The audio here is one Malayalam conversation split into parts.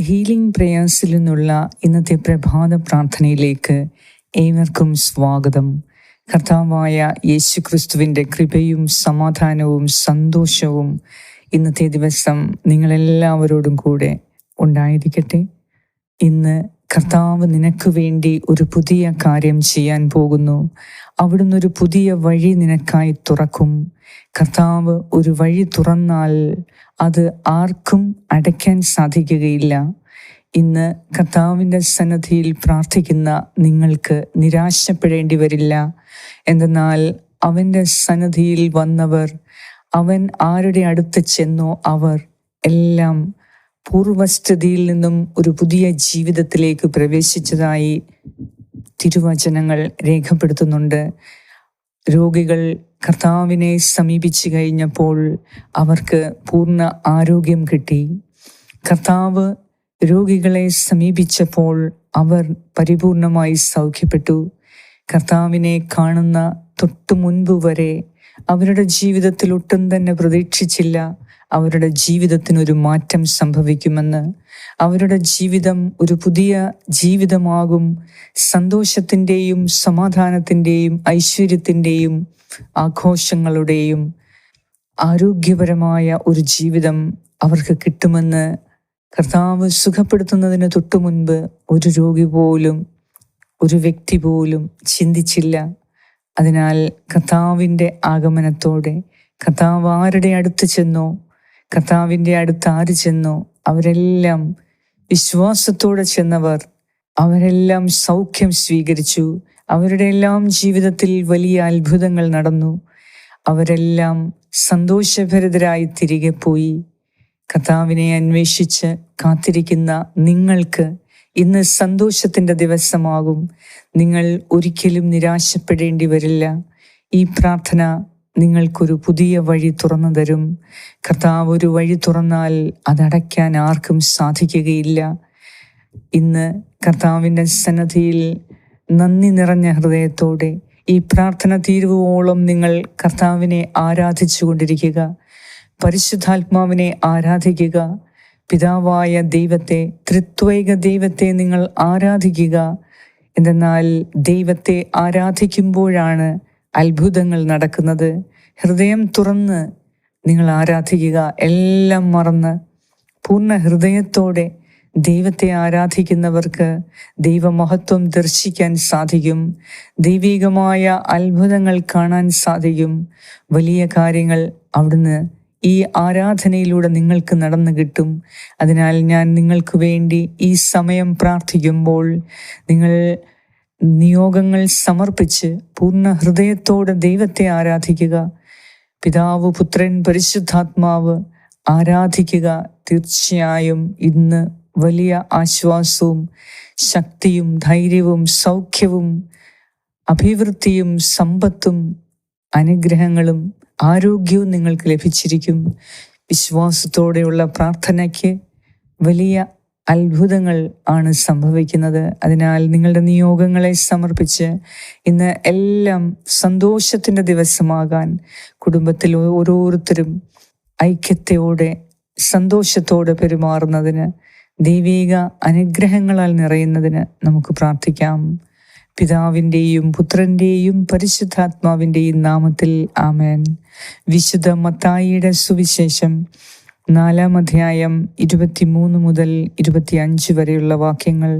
ഹീലിംഗ് പ്രേയേഴ്സിൽ നിന്നുള്ള ഇന്നത്തെ പ്രഭാത പ്രാർത്ഥനയിലേക്ക് ഏവർക്കും സ്വാഗതം. കർത്താവായ യേശു ക്രിസ്തുവിന്റെ കൃപയും സമാധാനവും സന്തോഷവും ഇന്നത്തെ ദിവസം നിങ്ങളെല്ലാവരോടും കൂടെ ഉണ്ടായിരിക്കട്ടെ. ഇന്ന് കർത്താവ് നിനക്ക് വേണ്ടി ഒരു പുതിയ കാര്യം ചെയ്യാൻ പോകുന്നു. അവിടുന്ന് ഒരു പുതിയ വഴി നിനക്കായി തുറക്കും. കർത്താവ് ഒരു വഴി തുറന്നാൽ അത് ആർക്കും അടയ്ക്കാൻ സാധിക്കുകയില്ല. ഇന്ന് കർത്താവിന്റെ സന്നദ്ധിയിൽ പ്രാർത്ഥിക്കുന്ന നിങ്ങൾക്ക് നിരാശപ്പെടേണ്ടി വരില്ല. എന്തെന്നാൽ അവന്റെ സന്നദ്ധിയിൽ വന്നവർ അവൻ ആരുടെ അടുത്ത് ചെന്നോ അവർ എല്ലാം പൂർവസ്ഥിതിയിൽ നിന്നും ഒരു പുതിയ ജീവിതത്തിലേക്ക് പ്രവേശിച്ചതായി തിരുവചനങ്ങൾ രേഖപ്പെടുത്തുന്നുണ്ട്. രോഗികൾ കർത്താവിനെ സമീപിച്ചു കഴിഞ്ഞപ്പോൾ അവർക്ക് പൂർണ ആരോഗ്യം കിട്ടി. കർത്താവ് രോഗികളെ സമീപിച്ചപ്പോൾ അവർ പരിപൂർണമായി സൗഖ്യപ്പെട്ടു. കർത്താവിനെ കാണുന്ന തൊട്ടു മുൻപ് വരെ അവരുടെ ജീവിതത്തിൽ ഒട്ടും തന്നെ പ്രതീക്ഷിച്ചില്ല. അവരുടെ ജീവിതത്തിനൊരു മാറ്റം സംഭവിക്കുമെന്ന്. അവരുടെ ജീവിതം ഒരു പുതിയ ജീവിതമാകും. സന്തോഷത്തിന്റെയും സമാധാനത്തിന്റെയും ഐശ്വര്യത്തിന്റെയും ആഘോഷങ്ങളുടെയും ആരോഗ്യപരമായ ഒരു ജീവിതം അവർക്ക് കിട്ടുമെന്ന് കർത്താവ് സുഖപ്പെടുത്തുന്നതിന് തൊട്ടു മുൻപ് ഒരു രോഗി പോലും ഒരു വ്യക്തി പോലും ചിന്തിച്ചില്ല. അതിനാൽ കഥാവിന്റെ ആഗമനത്തോടെ കഥാവ് ആരുടെ അടുത്ത് ചെന്നോ കഥാവിന്റെ അടുത്ത് ആര് ചെന്നോ അവരെല്ലാം വിശ്വാസത്തോടെ ചെന്നവർ അവരെല്ലാം സൗഖ്യം സ്വീകരിച്ചു. അവരുടെ എല്ലാം ജീവിതത്തിൽ വലിയ അത്ഭുതങ്ങൾ നടന്നു. അവരെല്ലാം സന്തോഷഭരിതരായി തിരികെ പോയി. കഥാവിനെ അന്വേഷിച്ച് കാത്തിരിക്കുന്ന നിങ്ങൾക്ക് ഇന്ന് സന്തോഷത്തിന്റെ ദിവസമാകും. നിങ്ങൾ ഒരിക്കലും നിരാശപ്പെടേണ്ടി വരില്ല. ഈ പ്രാർത്ഥന നിങ്ങൾക്കൊരു പുതിയ വഴി തുറന്നു തരും. കർത്താവ് ഒരു വഴി തുറന്നാൽ അതടയ്ക്കാൻ ആർക്കും സാധിക്കുകയില്ല. ഇന്ന് കർത്താവിന്റെ സന്നദ്ധിയിൽ നന്ദി നിറഞ്ഞ ഹൃദയത്തോടെ ഈ പ്രാർത്ഥന തീരുവോളം നിങ്ങൾ കർത്താവിനെ ആരാധിച്ചു കൊണ്ടിരിക്കുക പരിശുദ്ധാത്മാവിനെ ആരാധിക്കുക. പിതാവായ ദൈവത്തെ ത്രിത്വൈക ദൈവത്തെ നിങ്ങൾ ആരാധിക്കുക. എന്തെന്നാൽ ദൈവത്തെ ആരാധിക്കുമ്പോഴാണ് അത്ഭുതങ്ങൾ നടക്കുന്നത്. ഹൃദയം തുറന്ന് നിങ്ങൾ ആരാധിക്കുക. എല്ലാം മറന്ന് പൂർണ ഹൃദയത്തോടെ ദൈവത്തെ ആരാധിക്കുന്നവർക്ക് ദൈവമഹത്വം ദർശിക്കാൻ സാധിക്കും. ദൈവികമായ അത്ഭുതങ്ങൾ കാണാൻ സാധിക്കും. വലിയ കാര്യങ്ങൾ അവിടുന്ന് ഈ ആരാധനയിലൂടെ നിങ്ങൾക്ക് നടന്നു കിട്ടും. അതിനാൽ ഞാൻ നിങ്ങൾക്ക് വേണ്ടി ഈ സമയം പ്രാർത്ഥിക്കുമ്പോൾ നിങ്ങൾ നിയോഗങ്ങൾ സമർപ്പിച്ച് പൂർണ ഹൃദയത്തോടെ ദൈവത്തെ ആരാധിക്കുക. പിതാവ് പുത്രൻ പരിശുദ്ധാത്മാവ് ആരാധിക്കുക. തീർച്ചയായും ഇന്ന് വലിയ ആശ്വാസവും ശക്തിയും ധൈര്യവും സൗഖ്യവും അഭിവൃദ്ധിയും സമ്പത്തും അനുഗ്രഹങ്ങളും ആരോഗ്യവും നിങ്ങൾക്ക് ലഭിച്ചിരിക്കും. വിശ്വാസത്തോടെയുള്ള പ്രാർത്ഥനയ്ക്ക് വലിയ അത്ഭുതങ്ങൾ ആണ് സംഭവിക്കുന്നത്. അതിനാൽ നിങ്ങളുടെ നിയോഗങ്ങളെ സമർപ്പിച്ച് ഇന്ന് എല്ലാം സന്തോഷത്തിന്റെ ദിവസമാകാൻ കുടുംബത്തിൽ ഓരോരുത്തരും ഐക്യത്തോടെ സന്തോഷത്തോടെ പെരുമാറുന്നതിന് ദൈവിക അനുഗ്രഹങ്ങളാൽ നിറയുന്നതിന് നമുക്ക് പ്രാർത്ഥിക്കാം. പിതാവിന്റെയും പുത്രന്റെയും പരിശുദ്ധാത്മാവിന്റെയും നാമത്തിൽ ആമേൻ. വിശുദ്ധ മത്തായിയുടെ സുവിശേഷം നാലാം അധ്യായം ഇരുപത്തിമൂന്ന് മുതൽ ഇരുപത്തിയഞ്ച് വരെയുള്ള വാക്യങ്ങൾ.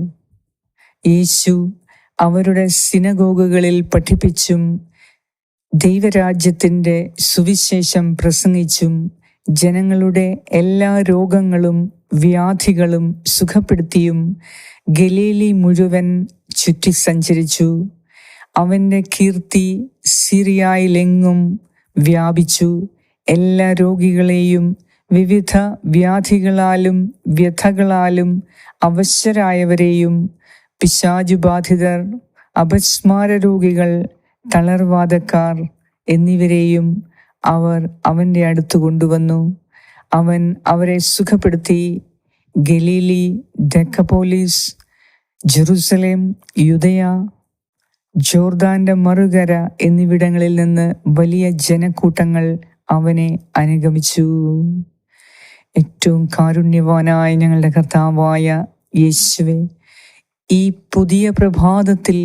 യേശു അവരുടെ സിനഗോഗുകളിൽ പഠിപ്പിച്ചും ദൈവരാജ്യത്തിന്റെ സുവിശേഷം പ്രസംഗിച്ചും ജനങ്ങളുടെ എല്ലാ രോഗങ്ങളും വ്യാധികളും സുഖപ്പെടുത്തിയും ഗലീലി മുഴുവൻ ചുറ്റി സഞ്ചരിച്ചു. അവന്റെ കീർത്തി സിറിയായിലെങ്ങും വ്യാപിച്ചു. എല്ലാ രോഗികളെയും വിവിധ വ്യാധികളാലും വ്യഥകളാലും അവശരായവരെയും പിശാചുബാധിതർ അപസ്മാര രോഗികൾ തളർവാദക്കാർ എന്നിവരെയും അവർ അവന്റെ അടുത്ത് കൊണ്ടുവന്നു. അവൻ അവരെ സുഖപ്പെടുത്തി. ഗലീലി ഡെക്കപോലീസ് ജെറുസലേം യുദയ ജോർദാന്റെ മറുകര എന്നിവിടങ്ങളിൽ നിന്ന് വലിയ ജനക്കൂട്ടങ്ങൾ അവനെ അനുഗമിച്ചു. ഏറ്റവും കാരുണ്യവാനായ ഞങ്ങളുടെ കർത്താവായ യേശുവെ ഈ പുതിയ പ്രഭാതത്തിൽ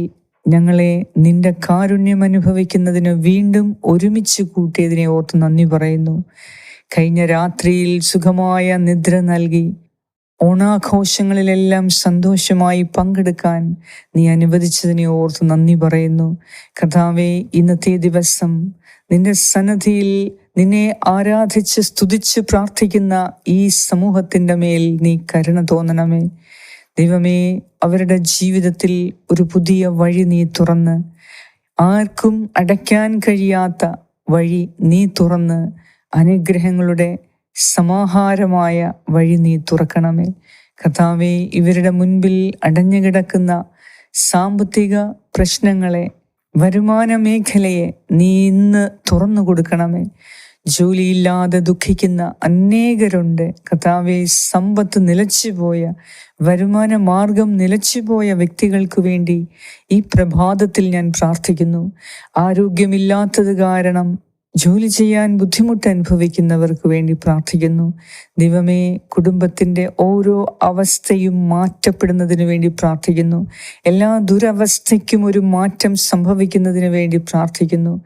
ഞങ്ങളെ നിന്റെ കാരുണ്യം അനുഭവിക്കുന്നതിന് വീണ്ടും ഒരുമിച്ച് കൂട്ടിയതിനെ ഓർത്ത് നന്ദി പറയുന്നു. കഴിഞ്ഞ രാത്രിയിൽ സുഖമായ നിദ്ര നൽകി ഓണാഘോഷങ്ങളിലെല്ലാം സന്തോഷമായി പങ്കെടുക്കാൻ നീ അനുവദിച്ചതിനെ ഓർത്ത് നന്ദി പറയുന്നു. കഥാവെ ഇന്നത്തെ ദിവസം നിന്റെ സന്നദ്ധിയിൽ നിന്നെ ആരാധിച്ച് സ്തുതിച്ച് പ്രാർത്ഥിക്കുന്ന ഈ സമൂഹത്തിന്റെ മേൽ നീ കരുണ തോന്നണമേ. ദൈവമേ അവരുടെ ജീവിതത്തിൽ ഒരു പുതിയ വഴി നീ തുറന്ന് ആർക്കും അടയ്ക്കാൻ കഴിയാത്ത വഴി നീ തുറന്ന് അനുഗ്രഹങ്ങളുടെ സമാഹാരമായ വഴി നീ തുറക്കണമേ. കഥാവെ ഇവരുടെ മുൻപിൽ അടഞ്ഞു കിടക്കുന്ന സാമ്പത്തിക പ്രശ്നങ്ങളെ വരുമാന മേഖലയെ നീ ഇന്ന് തുറന്നു കൊടുക്കണമേ. ജോലിയില്ലാതെ ദുഃഖിക്കുന്ന അനേകരുണ്ട്. കഥാവെ സമ്പത്ത് നിലച്ചുപോയ വരുമാന മാർഗം നിലച്ചുപോയ വ്യക്തികൾക്ക് വേണ്ടി ഈ പ്രഭാതത്തിൽ ഞാൻ പ്രാർത്ഥിക്കുന്നു. ആരോഗ്യമില്ലാത്തത് കാരണം ജോലി ചെയ്യാൻ ബുദ്ധിമുട്ട് അനുഭവിക്കുന്നവർക്ക് വേണ്ടി പ്രാർത്ഥിക്കുന്നു. ദൈവമേ കുടുംബത്തിന്റെ ഓരോ അവസ്ഥയും മാറ്റപ്പെടുന്നതിന് വേണ്ടി പ്രാർത്ഥിക്കുന്നു. എല്ലാ ദുരവസ്ഥയ്ക്കും ഒരു മാറ്റം സംഭവിക്കുന്നതിന് വേണ്ടി പ്രാർത്ഥിക്കുന്നു.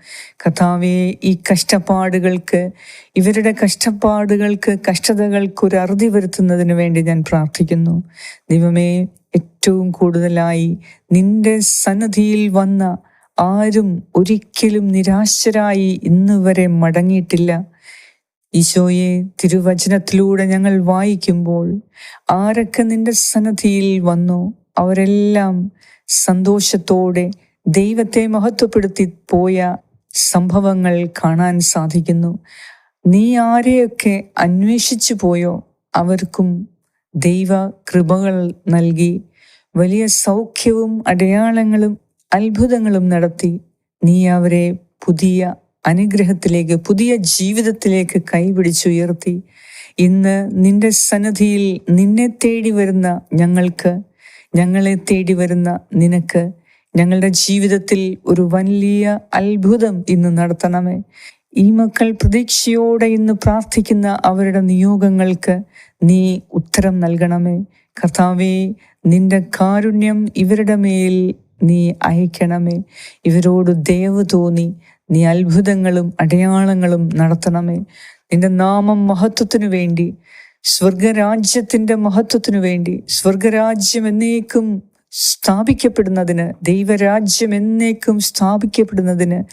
കഥാവെ ഈ കഷ്ടപ്പാടുകൾക്ക് ഇവരുടെ കഷ്ടപ്പാടുകൾക്ക് കഷ്ടതകൾക്ക് ഒരു അറുതി വരുത്തുന്നതിന് വേണ്ടി ഞാൻ പ്രാർത്ഥിക്കുന്നു. ദൈവമേ ഏറ്റവും കൂടുതലായി നിന്റെ സന്നദ്ധിയിൽ വന്ന ആരും ഒരിക്കലും നിരാശരായി ഇന്ന് വരെ മടങ്ങിയിട്ടില്ല. ഈശോയെ തിരുവചനത്തിലൂടെ ഞങ്ങൾ വായിക്കുമ്പോൾ ആരൊക്കെ നിന്റെ സന്നദ്ധിയിൽ വന്നു അവരെല്ലാം സന്തോഷത്തോടെ ദൈവത്തെ മഹത്വപ്പെടുത്തി പോയ സംഭവങ്ങൾ കാണാൻ സാധിക്കുന്നു. നീ ആരെയൊക്കെ അന്വേഷിച്ചു പോയോ അവർക്കും ദൈവ കൃപകൾ നൽകി. വലിയ സൗഖ്യവും അടയാളങ്ങളും അത്ഭുതങ്ങളും നടത്തി നീ അവരെ പുതിയ അനുഗ്രഹത്തിലേക്ക് പുതിയ ജീവിതത്തിലേക്ക് കൈപിടിച്ചുയർത്തി. ഇന്ന് നിന്റെ സന്നദ്ധിയിൽ നിന്നെ തേടി വരുന്ന ഞങ്ങൾക്ക് ഞങ്ങളെ തേടി വരുന്ന നിനക്ക് ഞങ്ങളുടെ ജീവിതത്തിൽ ഒരു വലിയ അത്ഭുതം ഇന്ന് നടത്തണമേ. ഈ മക്കൾ പ്രതീക്ഷയോടെ ഇന്ന് പ്രാർത്ഥിക്കുന്ന അവരുടെ നിയോഗങ്ങൾക്ക് നീ ഉത്തരം നൽകണമേ. കർത്താവേ നിന്റെ കാരുണ്യം ഇവരുടെ മേൽ നീ അയക്കണമേ. ഇവരോട് ദയവ് തോന്നി നീ അത്ഭുതങ്ങളും അടയാളങ്ങളും നടത്തണമേ. നിന്റെ നാമം മഹത്വത്തിനു വേണ്ടി സ്വർഗരാജ്യത്തിന്റെ മഹത്വത്തിനു വേണ്ടി സ്വർഗരാജ്യം എന്നേക്കും സ്ഥാപിക്കപ്പെടുന്നതിന് ദൈവരാജ്യം എന്നേക്കും സ്ഥാപിക്കപ്പെടുന്നതിന്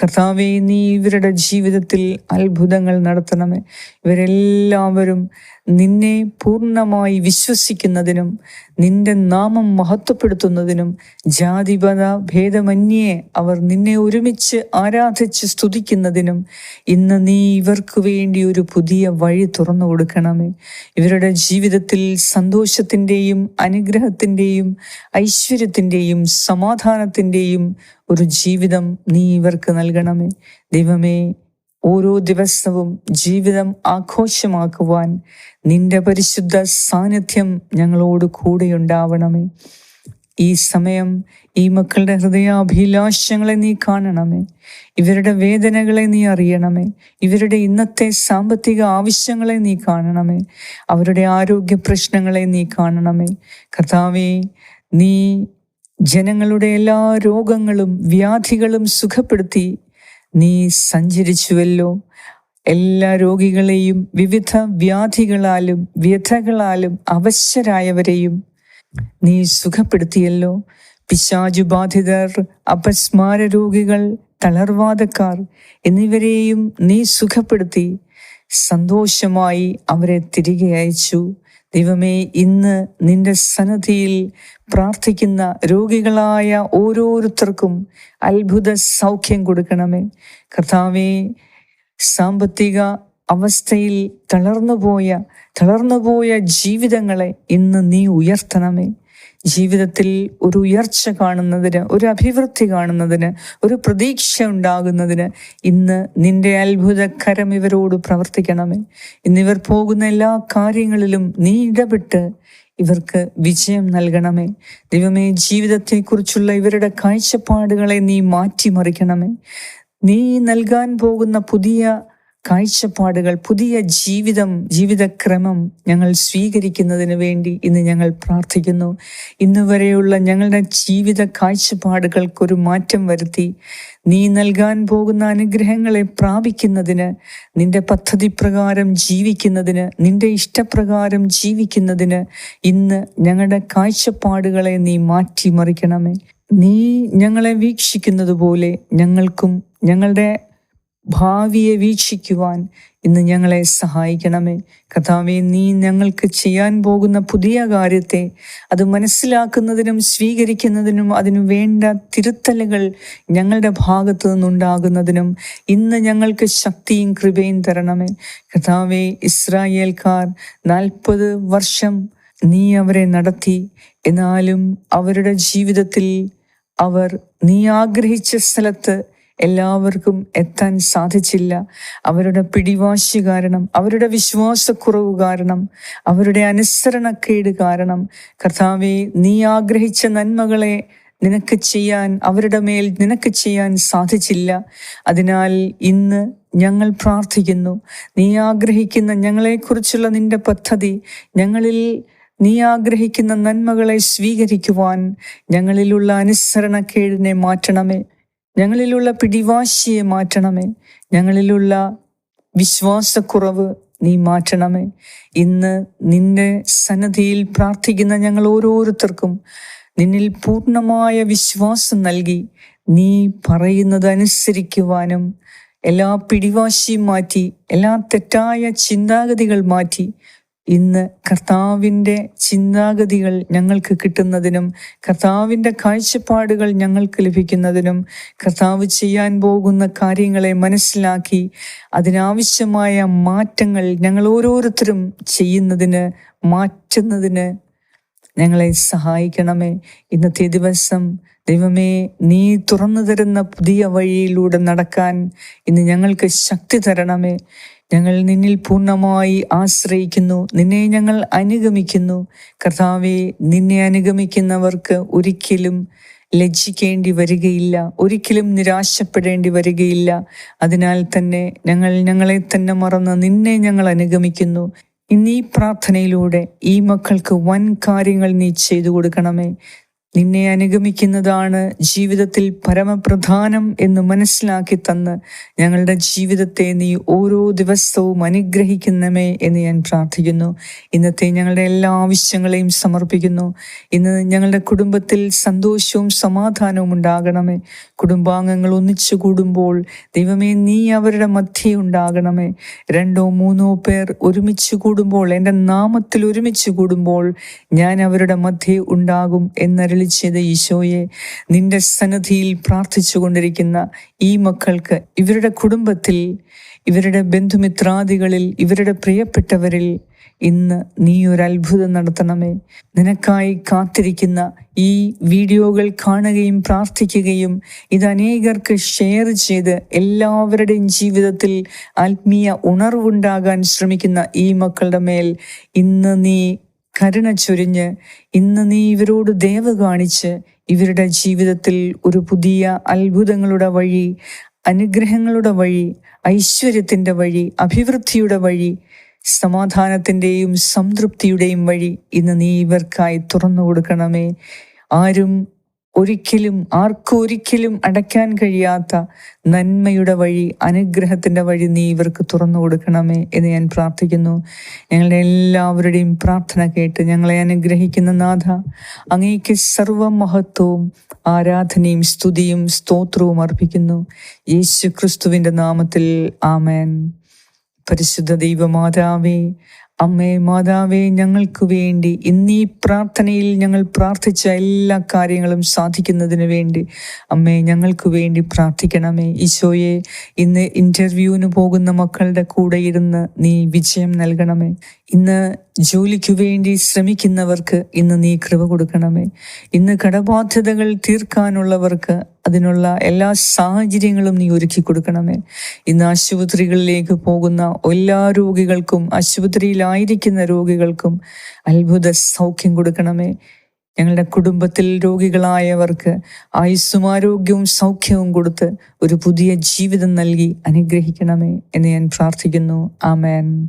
കർത്താവെ നീ ഇവരുടെ ജീവിതത്തിൽ അത്ഭുതങ്ങൾ നടത്തണമേ. ഇവരെല്ലാവരും നിന്നെ പൂർണമായി വിശ്വസിക്കുന്നതിനും നിന്റെ നാമം മഹത്വപ്പെടുത്തുന്നതിനും ജാതിപത ഭേദമന്യേ അവർ നിന്നെ ഒരുമിച്ച് ആരാധിച്ച് സ്തുതിക്കുന്നതിനും ഇന്ന് നീ ഇവർക്ക് വേണ്ടി ഒരു പുതിയ വഴി തുറന്നു കൊടുക്കണമേ. ഇവരുടെ ജീവിതത്തിൽ സന്തോഷത്തിന്റെയും അനുഗ്രഹത്തിന്റെയും ഐശ്വര്യത്തിന്റെയും സമാധാനത്തിന്റെയും ഒരു ജീവിതം നീ ഇവർക്ക് നൽകണമേ. ദൈവമേ ഓരോ ദിവസവും ജീവിതം ആഘോഷമാക്കുവാൻ നിന്റെ പരിശുദ്ധ സാന്നിധ്യം ഞങ്ങളോട് കൂടെയുണ്ടാവണമേ. ഈ സമയം ഈ മക്കളുടെ ഹൃദയാഭിലാഷങ്ങളെ നീ കാണണമേ. ഇവരുടെ വേദനകളെ നീ അറിയണമേ. ഇവരുടെ ഇന്നത്തെ സാമ്പത്തിക ആവശ്യങ്ങളെ നീ കാണണമേ. അവരുടെ ആരോഗ്യ പ്രശ്നങ്ങളെ നീ കാണണമേ. കർത്താവേ നീ ജനങ്ങളുടെ എല്ലാ രോഗങ്ങളും വ്യാധികളും സുഖപ്പെടുത്തി നീ സഞ്ചരിച്ചുവല്ലോ. എല്ലാ രോഗികളെയും വിവിധ വ്യാധികളാലും വ്യഥകളാലും അവശരായവരെയും നീ സുഖപ്പെടുത്തിയല്ലോ. പിശാചുബാധിതർ അപസ്മാര രോഗികൾ തളർവാദക്കാർ എന്നിവരെയും നീ സുഖപ്പെടുത്തി. സന്തോഷമായി അവരെ തിരികെ അയച്ചു. ദൈവമേ ഇന്ന് നിന്റെ സന്നദ്ധിയിൽ പ്രാർത്ഥിക്കുന്ന രോഗികളായ ഓരോരുത്തർക്കും അത്ഭുത സൗഖ്യം കൊടുക്കണമേ. കർത്താവേ സാമ്പത്തിക അവസ്ഥയിൽ തളർന്നുപോയ തളർന്നുപോയ ജീവിതങ്ങളെ ഇന്ന് നീ ഉയർത്തണമേ. ജീവിതത്തിൽ ഒരു ഉയർച്ച കാണുന്നതിന് ഒരു അഭിവൃദ്ധി കാണുന്നതിന് ഒരു പ്രതീക്ഷ ഉണ്ടാകുന്നതിന് ഇന്ന് നിന്റെ അത്ഭുതകരം ഇവരോട് പ്രവർത്തിക്കണമേ. ഇന്നിവർ പോകുന്ന എല്ലാ കാര്യങ്ങളിലും നീ ഇടപെട്ട് ഇവർക്ക് വിജയം നൽകണമേ. ദൈവമേ ജീവിതത്തെക്കുറിച്ചുള്ള ഇവരുടെ കാഴ്ചപ്പാടുകളെ നീ മാറ്റിമറിക്കണമേ. നീ നൽകാൻ പോകുന്ന പുതിയ കാഴ്ചപ്പാടുകൾ പുതിയ ജീവിതം ജീവിതക്രമം ഞങ്ങൾ സ്വീകരിക്കുന്നതിന് വേണ്ടി ഇന്ന് ഞങ്ങൾ പ്രാർത്ഥിക്കുന്നു. ഇന്ന് വരെയുള്ള ഞങ്ങളുടെ ജീവിത കാഴ്ചപ്പാടുകൾക്കൊരു മാറ്റം വരുത്തി. നീ നൽകാൻ പോകുന്ന അനുഗ്രഹങ്ങളെ പ്രാപിക്കുന്നതിന് നിന്റെ പദ്ധതി പ്രകാരം ജീവിക്കുന്നതിന് നിന്റെ ഇഷ്ടപ്രകാരം ജീവിക്കുന്നതിന് ഇന്ന് ഞങ്ങളുടെ കാഴ്ചപ്പാടുകളെ നീ മാറ്റിമറിക്കണമേ. നീ ഞങ്ങളെ വീക്ഷിക്കുന്നത് പോലെ ഞങ്ങൾക്കും ഞങ്ങളുടെ ഭാവിയെ വീക്ഷിക്കുവാൻ ഇന്ന് ഞങ്ങളെ സഹായിക്കണമേ. കഥാവെ നീ ഞങ്ങൾക്ക് ചെയ്യാൻ പോകുന്ന പുതിയ കാര്യത്തെ അത് മനസ്സിലാക്കുന്നതിനും സ്വീകരിക്കുന്നതിനും അതിനു വേണ്ട തിരുത്തലുകൾ ഞങ്ങളുടെ ഭാഗത്തു നിന്നുണ്ടാകുന്നതിനും ഇന്ന് ഞങ്ങൾക്ക് ശക്തിയും കൃപയും തരണമേ. കഥാവെ ഇസ്രായേൽക്കാർ നാൽപ്പത് വർഷം നീ അവരെ നടത്തി. എന്നാലും അവരുടെ ജീവിതത്തിൽ അവർ നീ ആഗ്രഹിച്ച സ്ഥലത്ത് എല്ലാവർക്കും എത്താൻ സാധിച്ചില്ല. അവരുടെ പിടിവാശി കാരണം അവരുടെ വിശ്വാസക്കുറവ് കാരണം അവരുടെ അനുസരണക്കേട് കാരണം. കർത്താവെ നീ ആഗ്രഹിച്ച നന്മകളെ നിനക്ക് ചെയ്യാൻ അവരുടെ മേൽ നിനക്ക് ചെയ്യാൻ സാധിച്ചില്ല. അതിനാൽ ഇന്ന് ഞങ്ങൾ പ്രാർത്ഥിക്കുന്നു. നീ ആഗ്രഹിക്കുന്ന ഞങ്ങളെക്കുറിച്ചുള്ള നിന്റെ പദ്ധതി ഞങ്ങളിൽ നീ ആഗ്രഹിക്കുന്ന നന്മകളെ സ്വീകരിക്കുവാൻ ഞങ്ങളിലുള്ള അനുസരണക്കേടിനെ മാറ്റണമേ. ഞങ്ങളിലുള്ള പിടിവാശിയെ മാറ്റണമേ. ഞങ്ങളിലുള്ള വിശ്വാസക്കുറവ് നീ മാറ്റണമേ. ഇന്ന് നിന്റെ സന്നദ്ധിയിൽ പ്രാർത്ഥിക്കുന്ന ഞങ്ങൾ ഓരോരുത്തർക്കും നിന്നിൽ പൂർണമായ വിശ്വാസം നൽകി നീ പറയുന്നത് അനുസരിക്കുവാനും എല്ലാ പിടിവാശിയും മാറ്റി എല്ലാ തെറ്റായ ചിന്താഗതികൾ മാറ്റി ഇന്ന് കർത്താവിന്റെ ചിന്താഗതികൾ ഞങ്ങൾക്ക് കിട്ടുന്നതിനും കർത്താവിന്റെ കാഴ്ചപ്പാടുകൾ ഞങ്ങൾക്ക് ലഭിക്കുന്നതിനും കർത്താവ് ചെയ്യാൻ പോകുന്ന കാര്യങ്ങളെ മനസ്സിലാക്കി അതിനാവശ്യമായ മാറ്റങ്ങൾ ഞങ്ങൾ ഓരോരുത്തരും ചെയ്യുന്നതിന് മാറ്റുന്നതിന് ഞങ്ങളെ സഹായിക്കണമേ. ഇന്നത്തെ ദിവസം ദൈവമേ നീ തുറന്നു തരുന്ന പുതിയ വഴിയിലൂടെ നടക്കാൻ ഇന്ന് ഞങ്ങൾക്ക് ശക്തി തരണമേ. ഞങ്ങൾ നിന്നിൽ പൂർണമായി ആശ്രയിക്കുന്നു. നിന്നെ ഞങ്ങൾ അനുഗമിക്കുന്നു. കർത്താവെ നിന്നെ അനുഗമിക്കുന്നവർക്ക് ഒരിക്കലും ലജ്ജിക്കേണ്ടി വരികയില്ല. ഒരിക്കലും നിരാശപ്പെടേണ്ടി വരികയില്ല. അതിനാൽ തന്നെ ഞങ്ങൾ ഞങ്ങളെ തന്നെ മറന്ന് നിന്നെ ഞങ്ങൾ അനുഗമിക്കുന്നു. ഇന്ന് പ്രാർത്ഥനയിലൂടെ ഈ മക്കൾക്ക് വൻ കാര്യങ്ങൾ നീ ചെയ്തു കൊടുക്കണമേ. നിന്നെ അനുഗമിക്കുന്നതാണ് ജീവിതത്തിൽ പരമപ്രധാനം എന്ന് മനസ്സിലാക്കി തന്ന് ഞങ്ങളുടെ ജീവിതത്തെ നീ ഓരോ ദിവസവും അനുഗ്രഹിക്കുന്നമേ എന്ന് ഞാൻ പ്രാർത്ഥിക്കുന്നു. ഇന്നത്തെ ഞങ്ങളുടെ എല്ലാ ആവശ്യങ്ങളെയും സമർപ്പിക്കുന്നു. ഇന്ന് ഞങ്ങളുടെ കുടുംബത്തിൽ സന്തോഷവും സമാധാനവും ഉണ്ടാകണമേ. കുടുംബാംഗങ്ങൾ ഒന്നിച്ചു കൂടുമ്പോൾ ദൈവമേ നീ അവരുടെ മധ്യേ ഉണ്ടാകണമേ. രണ്ടോ മൂന്നോ പേർ ഒരുമിച്ച് കൂടുമ്പോൾ എന്റെ നാമത്തിൽ ഒരുമിച്ച് കൂടുമ്പോൾ ഞാൻ അവരുടെ മധ്യേ ഉണ്ടാകും എന്നരളി ചെയ്ത ഈശോയെ നിന്റെ സന്നദ്ധിയിൽ പ്രാർത്ഥിച്ചു കൊണ്ടിരിക്കുന്ന ഈ മക്കൾക്ക് ഇവരുടെ കുടുംബത്തിൽ ഇവരുടെ ബന്ധുമിത്രാദികളിൽ ഇവരുടെ പ്രിയപ്പെട്ടവരിൽ ഇന്ന് നീ ഒരു അത്ഭുതം നടത്തണമേ. നിനക്കായി കാത്തിരിക്കുന്ന ഈ വീഡിയോകൾ കാണുകയും പ്രാർത്ഥിക്കുകയും ഇത് അനേകർക്ക് ഷെയർ ചെയ്ത് എല്ലാവരുടെയും ജീവിതത്തിൽ ആത്മീയ ഉണർവുണ്ടാകാൻ ശ്രമിക്കുന്ന ഈ മക്കളുടെ മേൽ ഇന്ന് നീ കരുണ ചൊരിഞ്ഞ് ഇന്ന് നീ ഇവരോട് ദേവ കാണിച്ച് ഇവരുടെ ജീവിതത്തിൽ ഒരു പുതിയ അത്ഭുതങ്ങളുടെ വഴി അനുഗ്രഹങ്ങളുടെ വഴി ഐശ്വര്യത്തിന്റെ വഴി അഭിവൃദ്ധിയുടെ വഴി സമാധാനത്തിന്റെയും സംതൃപ്തിയുടെയും വഴി ഇന്ന് നീ ഇവർക്കായി തുറന്നു കൊടുക്കണമേ. ആരും ഒരിക്കലും ആർക്കും ഒരിക്കലും അടയ്ക്കാൻ കഴിയാത്ത നന്മയുടെ വഴി അനുഗ്രഹത്തിന്റെ വഴി നീ ഇവർക്ക് തുറന്നു കൊടുക്കണമേ എന്ന് ഞാൻ പ്രാർത്ഥിക്കുന്നു. ഞങ്ങളുടെ എല്ലാവരുടെയും പ്രാർത്ഥന കേട്ട് ഞങ്ങളെ അനുഗ്രഹിക്കുന്ന നാഥ അങ്ങേക്ക് സർവമഹത്വവും ആരാധനയും സ്തുതിയും സ്തോത്രവും അർപ്പിക്കുന്നു. യേശു ക്രിസ്തുവിന്റെ നാമത്തിൽ ആമേൻ. പരിശുദ്ധ ദൈവമാതാവേ അമ്മേ മാതാവേ ഞങ്ങൾക്ക് വേണ്ടി ഇന്ന് പ്രാർത്ഥനയിൽ ഞങ്ങൾ പ്രാർത്ഥിച്ച എല്ലാ കാര്യങ്ങളും സാധിക്കുന്നതിന് വേണ്ടി അമ്മേ ഞങ്ങൾക്ക് വേണ്ടി പ്രാർത്ഥിക്കണമേ. ഈശോയെ ഇന്ന് ഇന്റർവ്യൂവിന് പോകുന്ന മക്കളുടെ കൂടെ ഇരുന്ന് നീ വിജയം നൽകണമേ. ഇന്ന് ജോലിക്കു വേണ്ടി ശ്രമിക്കുന്നവർക്ക് ഇന്ന് നീ കൃപ കൊടുക്കണമേ. ഇന്ന് കടബാധ്യതകൾ തീർക്കാനുള്ളവർക്ക് അതിനുള്ള എല്ലാ സാഹചര്യങ്ങളും നീ ഒരുക്കി കൊടുക്കണമേ. ഇന്ന് ആശുപത്രികളിലേക്ക് പോകുന്ന എല്ലാ രോഗികൾക്കും ആശുപത്രിയിലായിരിക്കുന്ന രോഗികൾക്കും അത്ഭുത സൗഖ്യം കൊടുക്കണമേ. ഞങ്ങളുടെ കുടുംബത്തിൽ രോഗികളായവർക്ക് ആയുസ്സും ആരോഗ്യവും സൗഖ്യവും കൊടുത്ത് ഒരു പുതിയ ജീവിതം നൽകി അനുഗ്രഹിക്കണമേ എന്ന് ഞാൻ പ്രാർത്ഥിക്കുന്നു. ആമേൻ.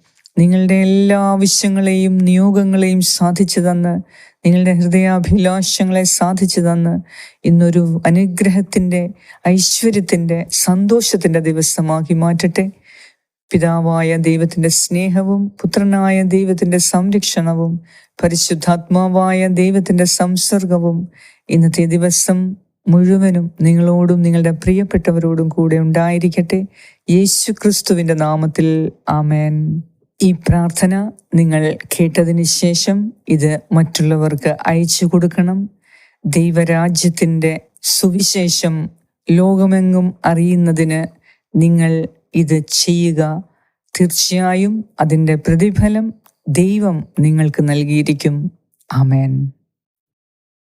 നിങ്ങളുടെ എല്ലാ ആവശ്യങ്ങളെയും നിയോഗങ്ങളെയും സാധിച്ചു തന്ന് നിങ്ങളുടെ ഹൃദയാഭിലാഷങ്ങളെ സാധിച്ചു തന്ന് ഇന്നൊരു അനുഗ്രഹത്തിന്റെ ഐശ്വര്യത്തിന്റെ സന്തോഷത്തിന്റെ ദിവസമാക്കി മാറ്റട്ടെ. പിതാവായ ദൈവത്തിന്റെ സ്നേഹവും പുത്രനായ ദൈവത്തിന്റെ സംരക്ഷണവും പരിശുദ്ധാത്മാവായ ദൈവത്തിന്റെ സംസർഗവും ഇന്നത്തെ ദിവസം മുഴുവനും നിങ്ങളോടും നിങ്ങളുടെ പ്രിയപ്പെട്ടവരോടും കൂടെ ഉണ്ടായിരിക്കട്ടെ. യേശു ക്രിസ്തുവിന്റെ നാമത്തിൽ ആമേൻ. ഈ പ്രാർത്ഥന നിങ്ങൾ കേട്ടതിന് ശേഷം ഇത് മറ്റുള്ളവർക്ക് അയച്ചു കൊടുക്കണം. ദൈവരാജ്യത്തിന്റെ സുവിശേഷം ലോകമെങ്ങും അറിയുന്നതിന് നിങ്ങൾ ഇത് ചെയ്യുക. തീർച്ചയായും അതിന്റെ പ്രതിഫലം ദൈവം നിങ്ങൾക്ക് നൽകിയിരിക്കും. ആമേൻ.